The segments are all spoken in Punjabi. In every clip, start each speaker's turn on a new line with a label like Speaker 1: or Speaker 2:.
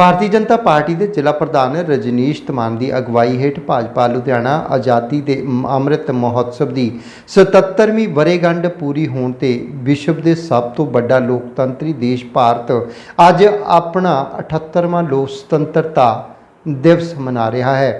Speaker 1: ਭਾਰਤੀ ਜਨਤਾ ਪਾਰਟੀ ਦੇ ਜ਼ਿਲ੍ਹਾ ਪ੍ਰਧਾਨ ਰਜਨੀਸ਼ ਧਮਾਨ ਦੀ ਅਗਵਾਈ ਹੇਠ ਭਾਜਪਾ ਲੁਧਿਆਣਾ ਆਜ਼ਾਦੀ ਦੇ ਅੰਮ੍ਰਿਤ ਮਹੋਤਸਵ ਦੀ 77ਵੀਂ ਵਰ੍ਹੇਗੰਢ ਪੂਰੀ ਹੋਣ ਤੇ ਵਿਸ਼ਵ ਦੇ ਸਭ ਤੋਂ ਵੱਡਾ ਲੋਕਤੰਤਰੀ ਦੇਸ਼ ਭਾਰਤ ਅੱਜ ਆਪਣਾ 78ਵਾਂ ਲੋਕ ਸੁਤੰਤਰਤਾ ਦਿਵਸ ਮਨਾ ਰਿਹਾ ਹੈ।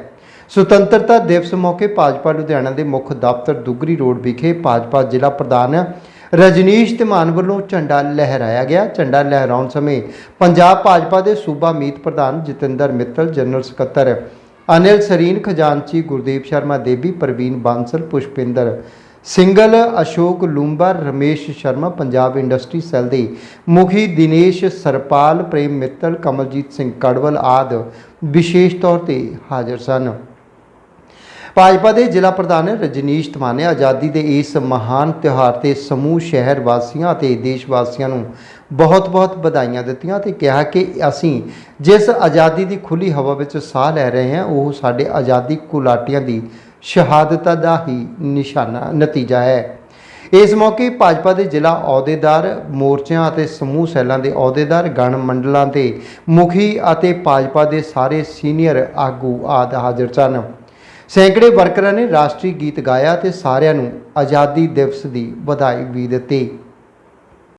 Speaker 1: ਸੁਤੰਤਰਤਾ ਦਿਵਸ ਮੌਕੇ ਭਾਜਪਾ ਲੁਧਿਆਣਾ ਦੇ ਮੁੱਖ ਦਫ਼ਤਰ ਦੁਗਰੀ ਰੋਡ ਵਿਖੇ ਭਾਜਪਾ ਜ਼ਿਲ੍ਹਾ ਪ੍ਰਧਾਨ ਰਜਨੀਸ਼ ਧਮਾਨ ਵੱਲੋਂ ਝੰਡਾ ਲਹਿਰਾਇਆ ਗਿਆ। ਝੰਡਾ ਲਹਿਰਾਉਣ ਸਮੇਂ ਪੰਜਾਬ ਭਾਜਪਾ ਦੇ ਸੂਬਾ ਮੀਤ ਪ੍ਰਧਾਨ ਜਤਿੰਦਰ ਮਿੱਤਲ, ਜਨਰਲ ਸਕੱਤਰ ਅਨਿਲ ਸਰੀਨ, ਖਜ਼ਾਨਚੀ ਗੁਰਦੀਪ ਸ਼ਰਮਾ, ਦੇਵੀ ਪ੍ਰਵੀਨ ਬਾਂਸਲ, ਪੁਸ਼ਪਿੰਦਰ ਸਿੰਗਲ, ਅਸ਼ੋਕ ਲੂੰਬਾ, ਰਮੇਸ਼ ਸ਼ਰਮਾ, ਪੰਜਾਬ ਇੰਡਸਟਰੀ ਸੈੱਲ ਦੇ ਮੁਖੀ ਦਿਨੇਸ਼ ਸਰਪਾਲ, ਪ੍ਰੇਮ ਮਿੱਤਲ, ਕਮਲਜੀਤ ਸਿੰਘ ਕੜਵਲ ਆਦ ਵਿਸ਼ੇਸ਼ ਤੌਰ ਤੇ ਹਾਜ਼ਰ ਸਨ। ਭਾਜਪਾ ਦੇ ਜ਼ਿਲ੍ਹਾ ਪ੍ਰਧਾਨ ਰਜਨੀਸ਼ ਧਮਾਨ ਨੇ ਆਜ਼ਾਦੀ ਦੇ ਇਸ ਮਹਾਨ ਤਿਉਹਾਰ ਤੇ ਸਮੂਹ ਸ਼ਹਿਰ ਵਾਸੀਆਂ ਅਤੇ ਦੇਸ਼ ਵਾਸੀਆਂ ਨੂੰ ਬਹੁਤ-ਬਹੁਤ ਵਧਾਈਆਂ ਦਿੱਤੀਆਂ ਤੇ ਕਿਹਾ ਕਿ ਅਸੀਂ ਜਿਸ ਆਜ਼ਾਦੀ ਦੀ ਖੁੱਲੀ ਹਵਾ ਵਿੱਚ ਸਾਹ ਲੈ ਰਹੇ ਹਾਂ, ਉਹ ਸਾਡੇ ਆਜ਼ਾਦੀ ਕੁਲਾਟੀਆਂ ਦੀ ਸ਼ਹਾਦਤ ਦਾ ਹੀ ਨਿਸ਼ਾਨਾ, ਨਤੀਜਾ ਹੈ। ਇਸ ਮੌਕੇ ਭਾਜਪਾ ਦੇ ਜ਼ਿਲ੍ਹਾ ਅਹੁਦੇਦਾਰ ਮੋਰਚਿਆਂ ਅਤੇ ਸਮੂਹ ਸੈੱਲਾਂ ਦੇ ਅਹੁਦੇਦਾਰ ਗਣ ਮੰਡਲਾਂ ਦੇ ਮੁਖੀ ਅਤੇ ਭਾਜਪਾ ਦੇ ਸਾਰੇ ਸੀਨੀਅਰ ਆਗੂ ਆਦਿ ਹਾਜ਼ਰ ਸਨ। ਸੈਂਕੜੇ ਵਰਕਰਾਂ ਨੇ ਰਾਸ਼ਟਰੀ ਗੀਤ ਗਾਇਆ ਤੇ ਸਾਰਿਆਂ ਨੂੰ ਆਜ਼ਾਦੀ ਦਿਵਸ ਦੀ ਵਧਾਈ ਵੀ ਦਿੱਤੀ।